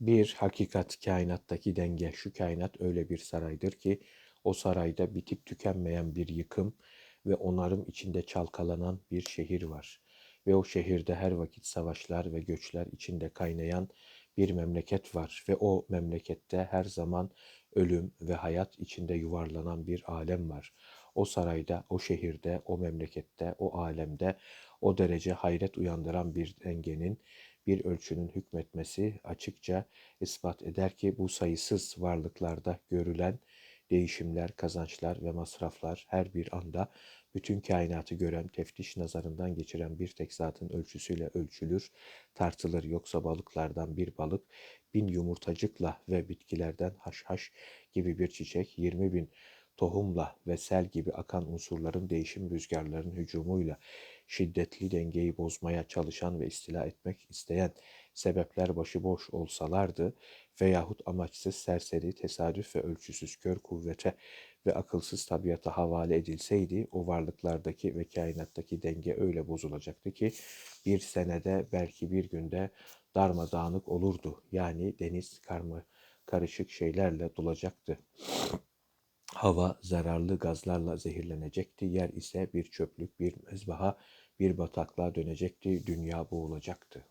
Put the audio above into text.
Bir hakikat kainattaki denge. Şu kainat öyle bir saraydır ki o sarayda bitip tükenmeyen bir yıkım ve onarım içinde çalkalanan bir şehir var. Ve o şehirde her vakit savaşlar ve göçler içinde kaynayan bir memleket var ve o memlekette her zaman ölüm ve hayat içinde yuvarlanan bir alem var. O sarayda, o şehirde, o memlekette, o alemde o derece hayret uyandıran bir dengenin, bir ölçünün hükmetmesi açıkça ispat eder ki bu sayısız varlıklarda görülen değişimler, kazançlar ve masraflar her bir anda bütün kainatı gören, teftiş nazarından geçiren bir tek zatın ölçüsüyle ölçülür, tartılır. Yoksa balıklardan bir balık, bin yumurtacıkla ve bitkilerden haşhaş gibi bir çiçek, yirmi bin tohumla ve sel gibi akan unsurların değişim rüzgarlarının hücumuyla şiddetli dengeyi bozmaya çalışan ve istila etmek isteyen sebepler başıboş olsalardı veyahut amaçsız serseri, tesadüf ve ölçüsüz kör kuvvete ve akılsız tabiata havale edilseydi o varlıklardaki ve kainattaki denge öyle bozulacaktı ki bir senede belki bir günde darmadağınık olurdu. Yani deniz karma karışık şeylerle dolacaktı. Hava zararlı gazlarla zehirlenecekti. Yer ise bir çöplük, bir mezbaha, bir bataklığa dönecekti. Dünya boğulacaktı.